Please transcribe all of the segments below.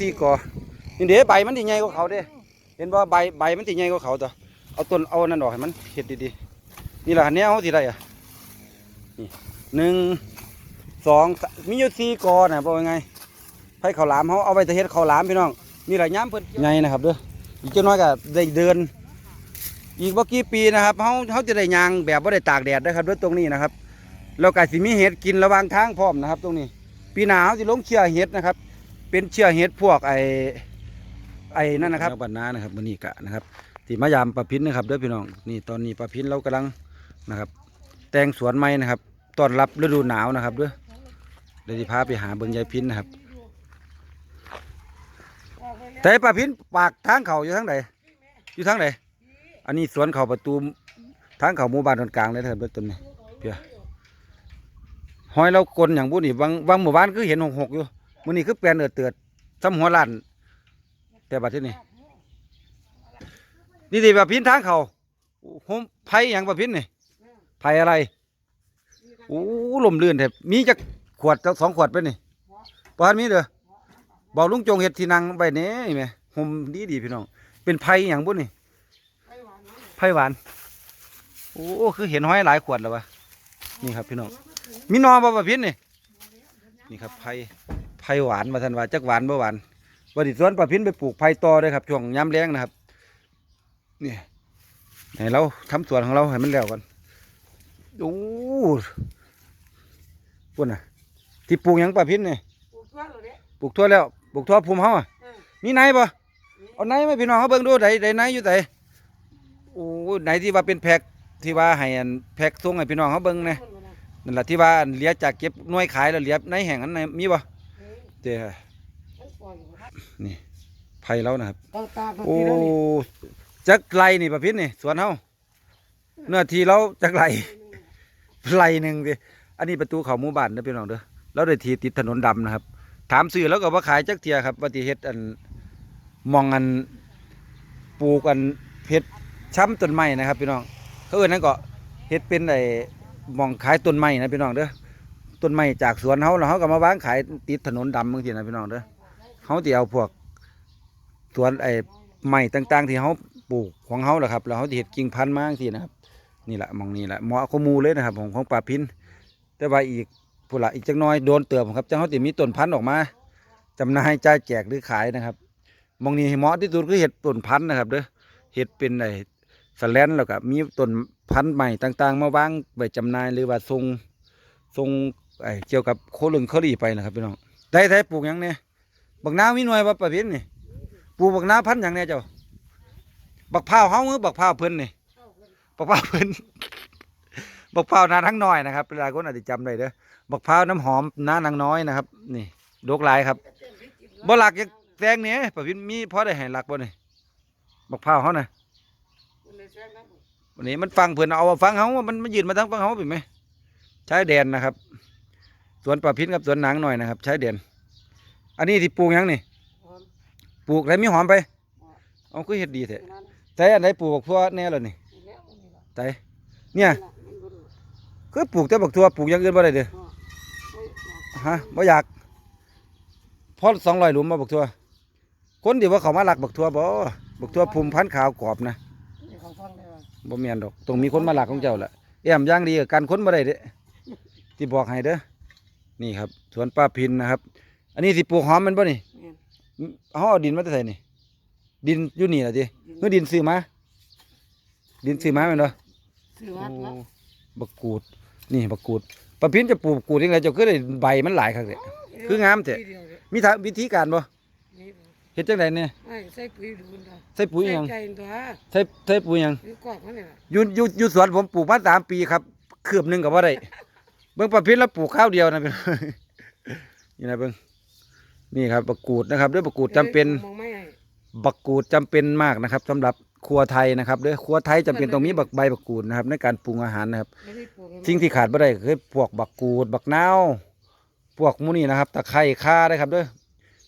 สี่กอนี่เด้ใบมันที่ใหญ่กว่าเขาเด้ เห็นว่าใบใบมันที่ใหญ่กว่าเขาตัวเอาต้นเอานั่นออกให้มันเห็ดดีๆ นี่แหละเนี้ยเขาที่ไรอะนี่หนึ่งสองมีอยู่สี่กอนะบอกยังไงให้ข้าวหลามเขาเอาไปจะเฮ็ดข้าวหลามพี่น้องนี่แหละย้ำเพิ่นไงนะครับเด้ออีกเจ้าน้อยก็ได้เดิน อีกบ่กี่ปีนะครับเขาเขาจะได้ยางแบบว่าได้ตากแดดนะครับด้วยตรงนี้นะครับแล้วก็สิมีเห็ดกินระหว่างทางพร้อมนะครับ ตรงนี้ ปีหนาวจะลงเชื่อเห็ดนะครับ เป็นเชื่อเห็ดพวกไอไอ้นั่นนะครับบันนานะครับมันนี่กะนะครับที่มายามปลาพินนะครับเด้อพี่น้องนี่ตอนนี้ปลาพินเรากำลังนะครับ แตงสวนไม้นะครับต้อนรับฤดูหนาวนะครับเด้อเดี๋ยวจะพาไปหาเบิ่งยายพินนะครับ แต่ปลาพินปากทางเขาอยู่ทางไหนอยู่ทางไหนอันนี้สวนเขาประตูทางเขาหมู่บ้านตรงกลางเลยนะครับเด้อต้นนี้เพียหอยเรากลนอย่างบุนี่บางบางหมู่บ้านคือเห็นหกหกอยู่ มื้อนี้คือแปลนเอือดเตือดซ้ำหัวล้าน แต่บัดที่นี่นี่ดิปลาพินทางเขาผมไผ่หยังปลาพินนี่ไผ่อะไรโอ้ลมลื่นแท้มีจักขวดจักสองขวดไปนี่ปานมีเด้อบอกลุงจงเห็ดที่นั่งไปเนี้แหม่ผมดีดีพี่น้อง เป็นไผ่อย่างบุ่นนี่ไผ่หวาน โอ้คือเห็นห้อยหลายขวดแล้ววะนี่ครับพี่น้อง มีนอบ่ปะพินนี่นี่ครับไผ่ ไผ่หวานมาทันว่าจักหวานบ่หวานวันนี้สวนปะพินไปปลูกไผ่ต่อเลยครับช่วงยามแล้งนะครับนี่ให้เราทำสวนของเราให้มันแล้วก่อนโอ้ปุ่นน่ะ ที่ปลูกหยังปะพินนี่ปลูกทั่วเลยเด้ปลูกทั่วแล้วปลูกทั่วภูมิเฮาอะเออมีไหนบ่เอาไหนไหมาพี่น้องเขาเบิ่งดูไหนไหนไหนอยู่ไหนโอ้ไหนที่ว่าเป็นแพ็คที่ว่าให้อันแพ็คส่งให้พี่น้องเขาเบิ่งนะคนละนั่นแหละที่ว่าอันเหลียจากเก็บหน่วยขายแล้วเหลียในแห่งนั้นไหนมีบ่ เออเด้อมันปล่อยอยู่ครับนี่ไผ่เรานะครับตาตาโอ้พี่แล้วนี่จักไรนี่ประพิษนี่สวนเฮาเนื้อที่เราจักไรไรหนึ่งดิอันนี้ประตูเขาหมู่บ้านเด้อพี่น้องเด้อเราได้ที่ติดถนนดำนะครับ ถามซื้อแล้วก็ว่าขายจักเทียครับว่าที่เฮ็ดอันมองอันปลูกอันเฮ็ดช้ำต้นไม้นะครับพี่น้องเขาเอิ้นนั่นก็เฮ็ดเป็นไอ้หมองขายต้นไม้นะพี่น้องเด้อ ต้นไม้จากสวนเฮาแล้วเฮาก็มาวางขายติดถนนดำบางทีนะพี่น้องเด้อเฮาสิเอาพวกสวนไอ้ไม้ต่าง ๆ ที่เฮาปลูกของเฮาแหละครับแล้วเฮาสิเฮ็ดกิ่งพันธุ์มาจังซี่นะครับ นี่แหละมองนี่แหละเหมาะขมูเลยนะครับของของป่าพินแต่ว่าอีกผู้ละอีกจักน้อยโดนเติมครับจังเขาติมีต้นพันธุ์ออกมาจำหน่ายจ่ายแจกหรือขายนะครับมองนี้เหมาะที่สุดคือเห็ดต้นพันธุ์นะครับเด้อเห็ดเป็นไอ้สแลนแล้วก็มีต้นพันธุ์ใหม่ต่าง ๆ มาวางไว้จำหน่ายหรือว่าส่งส่ง ไอ้เกี่ยวกับโคลึงเขาหลีไปนะครับพี่น้องได้ไทยปลูกยังเนี่ยบักนาวมีหน่วยว่าประเภทนี่ปลูกบักนาพันธุ์หยังเนี่ยเจ้า บักพร้าวเฮาหรือบักพร้าวเพิ่นนี่บักพร้าวเพิ่นบักพร้าวนาทั้งน้อยนะครับหลายคนอาจจะจำได้เด้อบักพร้าวน้ำหอมน้านางน้อยนะครับ นี่ดกหลายครับบ่หลักยังแซงเนี่ยประพินมีพอได้ให้หลักบ่นี่บักพร้าวเขานะวันนี้มันฟังเพิ่นเอามาฟังเขามันมันยืนมาทั้งฟังเขาเป็นไหมใช้แดนนะครับ สวนประพินกับสวนหนังหน่อยนะครับ ใช้แดนอันนี้ที่ปลูกหยังนี่หอมปลูกอะไรมีหอมไปเอาคือเฮ็ดดีแท้นั่นแต่อันไหนปลูกบักทั่วแน่เลยนี่นี่แล้วนี่ล่ะแต่เนี่ยนี่ล่ะมันบ่รู้คือปลูกแต่บักทั่วปลูกอย่างอื่นบ่ได้เด้ออ๋อเฮ้ยน่ะฮะบ่อยากพอสองร้อยหลุมมาบักทัวคนที่ว่าเขามาหลักบักทัวบ่บักทัวภูมิพันธุ์ขาวกรอบนะนี่เขาฟังได้ว่าบ่แม่นดอกต้องมีคนมาหลักของเจ้าละแอมอย่างดีกับการคนบ่ได้เด้ที่บอกให้เด้อ นี่ครับสวนป้าพินนะครับ อันนี้สิปลูกหอมแมันบ่นี่แม่นเฮาเอาดินมาแต่ไสนี่ ดินอยู่นี่ล่ะติเฮือดินซื้อมา ดินซื้อมาแม่นบ่ซื้อวัดละโอ้บักกูด นี่บักกูดป้าพินจะปลูกบักกูดยังไงเจ้าคือได้ใบมันหลายคักเด้คืองามแท้ทีเดียวเลยมีทางวิธีการบ่นี่บ่เฮ็ดจังไดเนี่ยไม่ใส่ปุ๋ยดูนดอกใส่ปุ๋ยหยังใส่ใจตัวใส่ใส่ปุ๋ยหยังหรือกอกมันนี่ล่ะอยู่อยู่อยู่สวนผมปลูกมาสามปีครับคืบหนึ่งกับว่าได้ เบิ่งประพิษแล้วปลูกข้าวเดียวนะเป็นนี่นะเบิ่งนี่ครับบักกูดนะครับด้วยบักกูดจำเป็นมองไม่ให้บักกูดจำเป็นมากนะครับสำหรับครัวไทยนะครับด้วยครัวไทยจำเป็นต้องมีบักใบบักกูดนะครับ ในการปรุงอาหารนะครับไม่ได้ปลูกให้มันสิ่งที่ขาดไม่ได้ก็คือพวกบักกูด บักนาวพวกหมูนี่นะครับตะไคร้ข่าได้ครับเด้อ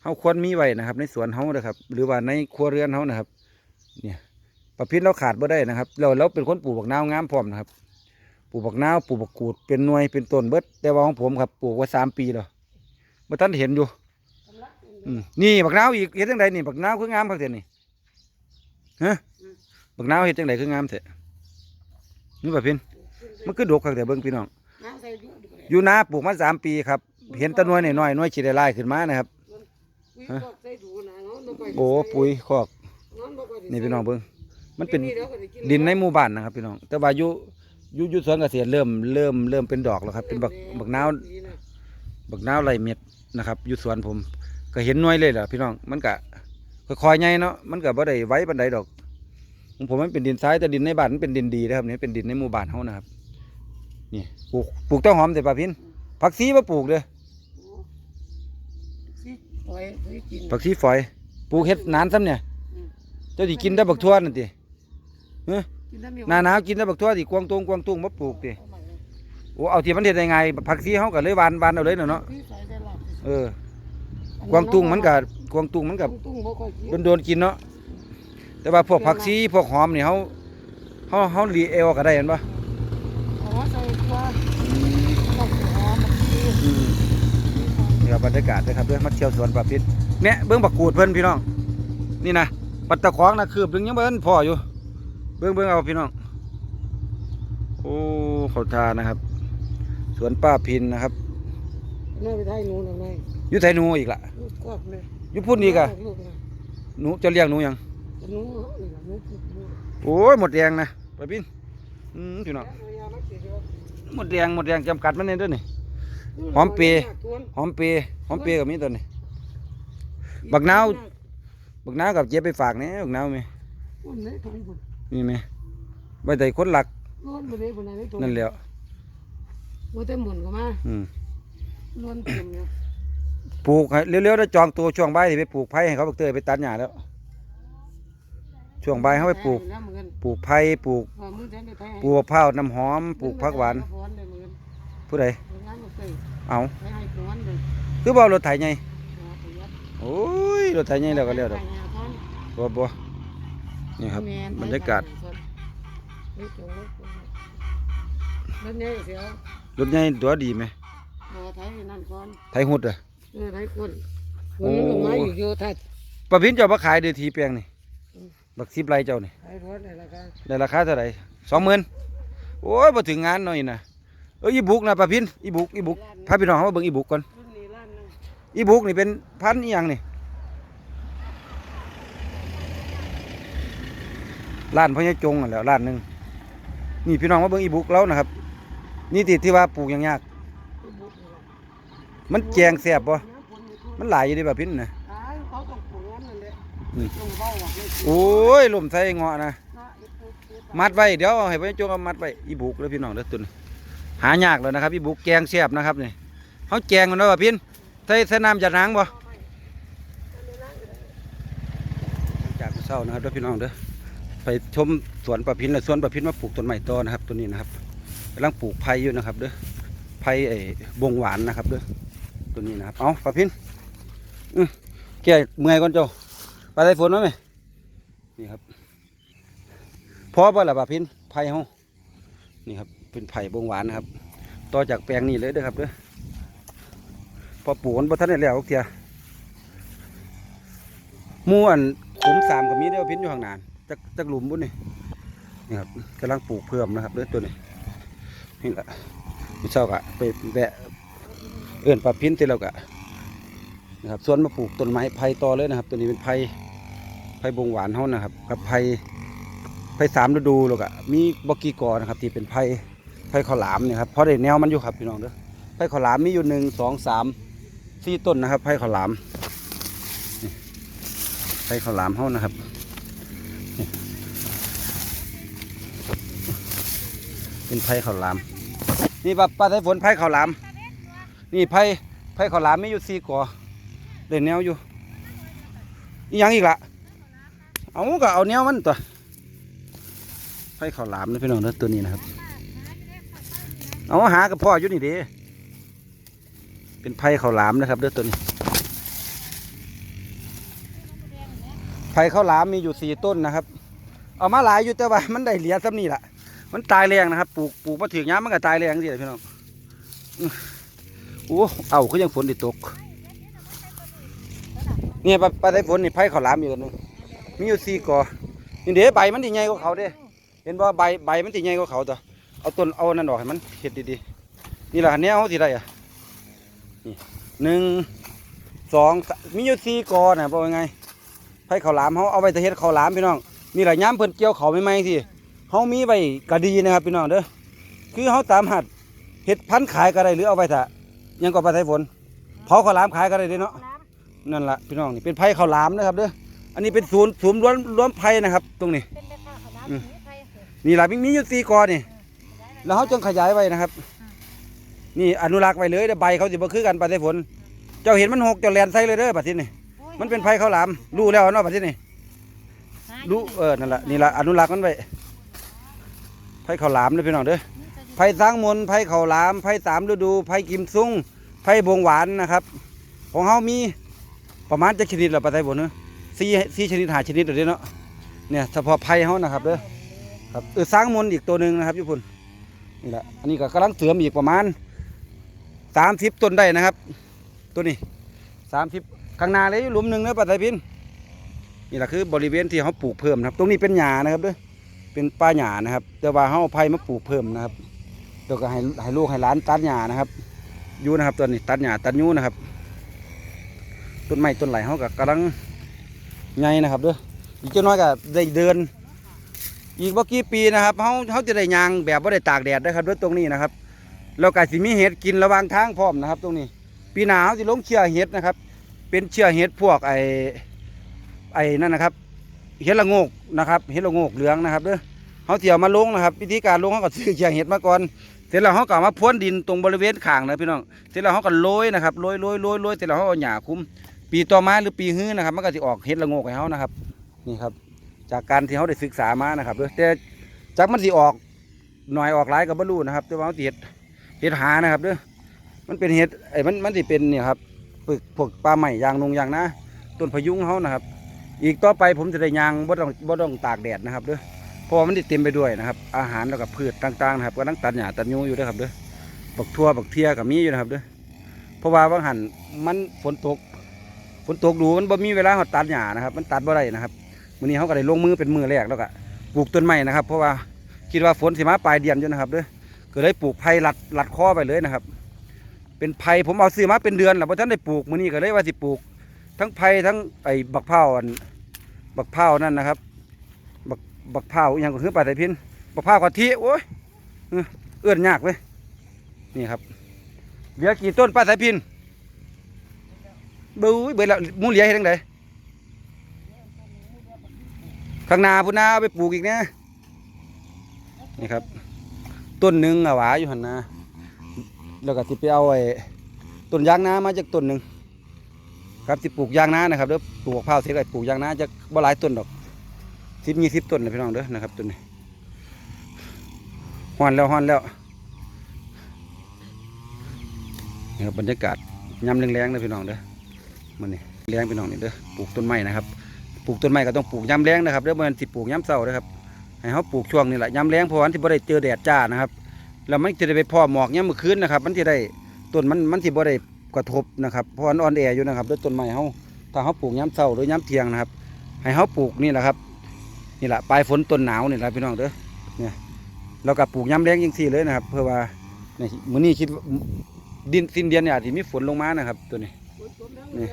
เฮาควรมีไว้นะครับ ในสวนเฮานะครับ หรือว่าในครัวเรือนเฮานะครับ เนี่ยประพิษเราขาดไม่ได้นะครับ เราเราเป็นคนปลูกบักนาวงามพร้อมนะครับ ปลูกบักนาวปลูกบักกูดเป็นหน่วยเป็นต้นเบิดแต่ว่าของผมครับปลูกไว้สามปีแล้วเมื่อท่านเห็นอยู่สำลักมันอืมนี่บักนาวอีกเฮ็ดจังไดนี่บักนาวคืองามคักเด้นี่ฮะบักนาวเฮ็ดจังไดคืองามแท้นี่บ่เพิ่นมันคือดกคักแต่เบิ่งพี่น้องน้ำใส่ดูดูเลยอยู่นาปลูกมาสามปีครับ เห็นแตะนวยน้อยๆหน้อยสิได้ลายขึ้นมานะครับปุ๋ยก็ใส่ดูนะเนาะบ่ค่ยโอ้ปุ๋ยคอกเนาะบ่ค่อยได้นี่พี่น้องเบิ่งมันเป็นดี๋ยวก็ไดินในหมู่บ้านนะครับพี่น้อง แต่ว่าอยู่อ ยู่อยู่สวนเกษตรเริ่มเริ่มเริ่มเป็นดอกแล้วครับ เป็นบักบักนาวดีนะบักนาวไรเม็ดนะครับอยู่สวนผม ก็เห็นหน่วยเลยล่ะพี่น้องมันก็ค่อยๆใหญ่เนาะมันก็บ่ได้ไว้ปานใดดอกของผมมันเป็นดินทรายแต่ดินในบ้านมันเป็นดินดีนะครับนี่เป็นดินในหมู่บ้านเฮานะครับนี่ปลูกปลูกเต้าหอมแต่ปลาพินผักชีมาปลูกเด้อโอ้สิปล่อยปุ๋ยกินผักชีฝอย ปลูกเฮ็ดนานซ้ำเนี่ย เจ้าสิกินได้บักทั่วนั่นติ กินได้มีหน้าหนาวกินได้บักทั่วสิกวางตงกวางตุ้งมาปลูกติเอาใหม่เลยโอ้เอาที่มันเฮ็ดได้ไงผักชีเฮาก็เลยหวานหวานเอาเลยเนาะเนาะพี่ใส่ได้หลับเออกวางตุ้งมันก็กวางตุ้งมันก็กวางตุ้งบ่ค่อยกินโดนๆกินเนาะแต่ว่าพวกผักชีพวกหอมนี่เฮาเฮาเฮารีเอลก็ได้เห็นปะเอามาใส่ตัวต้องหอมมันดีอืมนี่ครับบรรยากาศนะครับเรื่องมาเที่ยวสวนป่าพิษเนี่ยเบื้องบักกูดเพิ่นพี่น้อง นี่นะปัตตะขวางนะคืบดึงยังเบิ่นพออยู่ เบื้องเบื้องเอาพี่น้อง โอ้เขาทานะครับ สวนป้าพินนะครับน่าไปไทยหนูหน่อยหน่อยอยู่ไทยหนูอีกละลูกกอกเลยอยู่พุ่นอีกอะลูกนะหนูจะเลี้ยงหนูยังหนูนี่ล่ะหนูปลูกหนูโอ้ยหมดแดงนะป้าพินอืมพี่น้องเอายามาเก็บไว้หมดแดงหมดแดงจำกัดมันเนี่ยด้วยนี่ หอมเปรย์หอมเปรย์หอมเปรย์กับมีตัวนี้ บักนาว บักน้าวกับเจี๊ยบไปฝากเนี่ยบักน้าวมีอุ่นเลยถุงบุญ มีไหมไว้แต่คนหลักล้วนไปเลยบนไหนไม่ถุงนั่นแหล้วว่าแต่หมุนก็มาอืมล้วนเต็มเลยปลูกให้เร็วๆแล้วจองตัวช่วงบ่ายที่ไปปลูกไผ่ให้เขาบักเตยไปตัดหญ้าแล้ว ช่วงบ่ายเขาไปปลูก แล้วเหมือนกันปลูกไผ่ปลูกว่ามือแทนได้ไทยปลูกมะพร้าวน้ำหอม ปลูกผักหวาน ฟ้อนเลยเหมือนกันผู้ใดงานบ่เคยเอาให้ให้ฟ้อนเลยคือบ่เอารถไถไงเอาประหยัดโอ้ยรถไถไงแล้วก็แล้วดอกให้ฟ้อนบ่บ่ นี่ครับแม่นบรรยากาศเฮ้ยจงรถรถเนี่ยเสียวรถใหญ่ตัวดีไหมบ่ไทยนั่นก่อนไถหุดอะเออไทยคนโอ้มันก็มาอยู่อยู่ทัดประพินเจ้ามาขายเดือทีแปลงนี่บักสิบไรเจ้านี่ไทยรถนี่แหละครับได้ราคาเท่าไหร่สองหมื่นโอ้ยมาถึงงานหน่อยนะเอ้ยอีบุกนะประพินอีบุกอีบุกพาพี่น้องเขามาเบิ่งอีบุกก่อนรุ่นนี้ล้านหนึงอีบุกนี่เป็นพันธุ์อีหยังนี่ ร้านพญาจงนั่นแหล้วร้านหนึ่งนี่พี่น้องมาเบิ่งอีบุกแล้วนะครับ นี่ติดที่ว่าปลูกอย่างยากคือบุกนี่ล่ะมันแจงแสบป่น้ำฝนอยู่ทุ่งมันหลายอยู่ในประพินนะตายเขาต้องปลูกงั้นนั่นแหละอืมต้องเว้าว่าเลยโอ้ยลมใส่เงาะนะนะเอ็ดเอ็ดเอ็ดมัดไว้เดี๋ยวให้พญาจงเอามัดไว้อีบุกแล้วพี่น้องเด้อตุนหายากแล้วนะครับอีบุกแกงแสบนะครับนี่เขาแกงมันว่าประพินใส่ใส่น้ำจัดนางบ่จากเศร้านะครับเด้อพี่น้องเด้อ ไปชมสวนประพินและสวนประพินมาปลูกต้นไม้ต่อนะครับ ตัวนี้นะครับกำลังปลูกไผ่อยู่นะครับเด้อไผ่ไอ้บงหวานนะครับเด้อตัวนี้นะครับเอาประพินอือแกเมื่อยก่อนเจ้าไปได้ฝนมั้ยไหมนี่ครับพอป่ะล่ะประพินไผ่เฮานี่ครับเป็นไผ่บงหวานนะครับ ต่อจากแปลงนี้เลยเด้อครับเด้อพอปลูกมันบ่ทันได้แล้วเทียมู่อันขุมสามก็มีเด้อพินอยู่ข้างหน้า จักจักหลุมบุญนี่นี่ครับกำลังปลูกเพิ่มนะครับเด้อตัวนี้นี่แหละพี่เช้าก็ไปแวะเอื่นปลาพิ้นที่เราก็นะครับส่วนมาปลูกต้นไม้ไผ่ต่อเลยนะครับ ตัวนี้เป็นไผ่ไผ่บงหวานเฮานะครับกับไผ่ไผ่สามฤดูแล้วก็มีบกีกอนะครับ ที่เป็นไผ่ไผ่ข้าวหลามเนี่ยครับเพราะได้แนวมันอยู่ครับพี่น้องเด้อไผ่ข้าวหลามมีอยู่หนึ่งสองสามสี่ต้นนะครับไผ่ข้าวหลามไผ่ข้าวหลามเฮานะครับ เป็นไผ่ข้าวหลาม นี่ปลาปลาไต้ฝนไผ่ข้าวหลาม นี่ไผ่ไผ่ข้าวหลามมีอยู่สี่ก่อเด่นแนวอยู่อีหยังอีกละเอาก็เอาแนวมันตัวไผ่ข้าวหลามนะพี่น้องเด้อตัวนี้นะครับ เอาหากับพ่ออยู่นี่ด้เป็นไผ่ข้าวหลามนะครับเด้อตัวนี้ไผ่ข้าวหลามมีอยู่สี่ต้นนะครับ เอามาหลายอยู่แต่ว่ามันได้เหลียซ้ำนี่แหละ มันตายแรงนะครับ ปลูกปลูกมาถึงย้ำมันก็ตายแรงสิพี่น้องอื้อโอ้เอาคือยังฝนไดิตก เนี่ยปลาปลาไต้ฝนนี่ไผ่ข้าวหลามอยู่กันนึงมีอยู่สี่กอนี่เด้ใบมันที่ใหญ่กว่าเขาเด้ เห็นว่าใบใบมันที่ใหญ่กว่าเขาตัวเอาต้นเอานั่นออกให้มันเห็ดดีๆนี่แหละเนี้ยเอาสิได้อะนี่หนึ่งสองมีอยู่สี่กอนะบอกยังไงไผ่ข้าวหลามเขาเอาไปจะเฮ็ดเขาวหลามพี่น้องนี่แหละย้ำเพิ่นเกี่ยวเขาวใหมสิ เขามีใบกระดีนะครับพี่น้องเด้อคือเขาตามหัดเห็ดพันธุ์ขายก็ได้หรือเอาไปถ้ายังก็ไปไต้ฝนเผาข้าวหลามขายก็ได้เด้เนาะน้นั่นแหละพี่น้องนี่เป็นไผ่ข้าวหลามนะครับเด้ออันนี้เป็นศูนย์ศูนย์ล้วนล้วนไผ่นะครับ ตรงนี้ำเป็นแม่ค้าขาวน้ำอืมนี่ไทยเถอะนี่แหละมีมีอยู่สี่กอนี่แล้วเขาจึงขยายไว้นะครับ นี่อนุรักษ์ไว้เลยเดี๋ยวใบเขาสิบ่คือกันปฏิผลเจ้าเห็นมันหกเจ้าแลนใส่เลยเด้อปัดที่นี่โอ้ยมันเป็นไผ่ข้าวหลามรู้แล้วเนาะปัดที่นี่หารู้เออนั่นแหละนี่แหละอนุรักษ์มันไว้ ไผ่ข้าวหลามเด้อพี่น้องเด้อไผ่สร้างมนต์ไผ่ข้าวหลามไผ่สามฤดูไผ่กิมซุงไผ่บงหวานนะครับ ของเขามีประมาณจะชนิดละปัดไทยผลเนาะสี่สี่ชนิดหาชนิดเดี๋ยวนี้เนาะเนี่ยเฉพาะไผ่เขานะครับเด้อครับเออสร้างมนต์อีกตัวหนึ่งนะครับญี่ปุ่นนี่แหละอันนี้ก็กำลังเสริมอีกประมาณสามสิบต้นได้นะครับ ตัวนี้สามสิบข้างหน้าเลยหลุมหนึ่งเนอะปัดไทยพินนี่แหละคือบริเวณที่เขาปลูกเพิ่มนะครับ ตรงนี้เป็นหญ้านะครับเด้อ เป็นป่าหญ้านะครับ แต่ว่าเขาเอาไผ่มาปลูกเพิ่มนะครับเดี๋ยวก็ให้ให้ลูกให้หลานตัดหญ้านะครับอยู่นะครับตัวนี้ตัดหญ้าตัดยูนะครับ ต้นไม้ต้นไหลเขาก็กำลังใหญ่นะครับเด้ออีกเจ้าน้อยก็ได้เดิน อีกบ่กี่ปีนะครับเขาเขาจะได้ยางแบบว่าได้ตากแดดนะครับด้วยตรงนี้นะครับแล้วก็สิมีเห็ดกินระหว่างทางพร้อมนะครับ ตรงนี้ ปีหนาวสิลงเชื่อเห็ดนะครับ เป็นเชื่อเห็ดพวกไอไอ้นั่นนะครับ เห็ดละโงกนะครับเห็ดละโงกเหลืองนะครับเด้อเขาเที่ยวมาลงนะครับ วิธีการลงเขาก็ซื้อเชื่อเห็ดมาก่อนเสร็จแล้วเขาก็มาพ่นดินตรงบริเวณข้างนะพี่น้องเสร็จแล้วเขาก็โรยนะครับโรยโรยโรยโรยเสร็จแล้วเขาเอาหญ้าคลุมปีต่อมาหรือปีฮื้อนะครับมันก็จะออกเห็ดละโงกให้เขานะครับนี่ครับ จากการที่เขาได้ศึกษามานะครับเด้อแต่จากมันสิออกหน่อยออกหลายกับบรรลุนะครับแต่ว่าเขาสิเห็ดเห็ดหานะครับเด้อมันเป็นเห็ดไอ้มันมันสิเป็นเนี่ยครับพวกพวกปลาใหม่ยางนงยางนะต้นพยุงเขานะครับ อีกต่อไปผมจะได้ยางบ่ต้องบ่ต้องตากแดดนะครับเด้อเพราะว่ามันจะเต็มไปด้วยนะครับ อาหารแล้วก็พืชต่างๆนะครับกำลังตัดหญ้าตัดยูอยู่เด้อครับเด้อบักทั่วบักเทียกับมีอยู่นะครับเด้อเพราะว่าบางหันมันฝนตกฝนตกดูมันบ่มีเวลาเขาตัดหญ้านะครับ มันตัดบ่ได้นะครับมื้อนี้เขาก็ได้ลงมือเป็นมือแรกแล้วก็ปลูกต้นไม้นะครับ เพราะว่าคิดว่าฝนสิมาปลายเดือนอยู่นะครับเด้อก็เลยปลูกไผ่ลัดหลัดคอไปเลยนะครับ เป็นไผ่ผมเอาซื้อมาเป็นเดือนแล้วพอท่านได้ปลูกมื้อนี้ก็เลยว่าสิปลูก ทั้งไผ่ทั้งไอ้บักเผาอันบักเผานั่นนะครับ บักบักเผาอหยังก็คือปลาไตพินบักเผากะทิโอ้ยเอ้อเอื้อนยากเว้ยนี่ครับเหลือกี่ต้นปลาไตพินบูยเบิดแล้วมูเหลียเฮ็ดจังไดข้างนาพุนาเอาไปปลูกอีกนะนี่ครับ ต้นหนึ่งอะหวาอยู่หันนาแล้วก็สิไปเอาไอ้ต้นยางนามาจากต้นหนึ่ง ครับสิปลูกยางนานะครับเด้อปลูกมะพร้าวเสร็จแล้วปลูกยางนาจะบ่หลายต้นดอกสิบยี่สิบต้นนะพี่น้องเด้อนะครับต้นนี้ฮอนแล้วฮอนแล้วนี่ครับบรรยากาศยามแรงๆนะพี่น้องเด้อมันนี่แรงพี่น้องนี่เด้อปลูกต้นไม้นะครับปลูกต้นไม้ก็ต้องปลูกย้ำแรงนะครับเด้อมันสิปลูกย้ำเศร้านะครับให้เขาปลูกช่วงนี้แหละย้ำแรงเพราะวันที่บ่ได้เจอแดดจ้านะครับแล้วมันจะได้ไปพ่อหมอกย้ำเมื่อคืนนะครับ มันจะได้ต้นมันมันที่บ่ได้ กระทบนะครับเพราะอ่อนแออยู่นะครับด้วยต้นไม้เขาถ้าเขาปลูกย้ำเศร้าหรือย้ำเทียงนะครับ ให้เขาปลูกนี่แหละครับนี่แหละปลายฝนต้นหนาวนี่แหละพี่น้องเด้อเนี่ยเราก็ปลูกย้ำแรงยิ่งที่เลยนะครับ เพื่อว่าเนี่ยมื้อนี้คิดดินสิ้นเดือนเนี่ยอาจจะมีฝนลงมานะครับ ตัวนี้นี่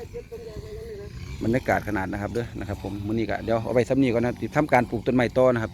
บรรยากาศขนาดนะครับเด้อนะครับ ผมมื้อนี้ก็เดี๋ยวเอาไปซ้ำนี้ก่อนนะครับสิทำการปลูกต้นไม้ต่อนะครับ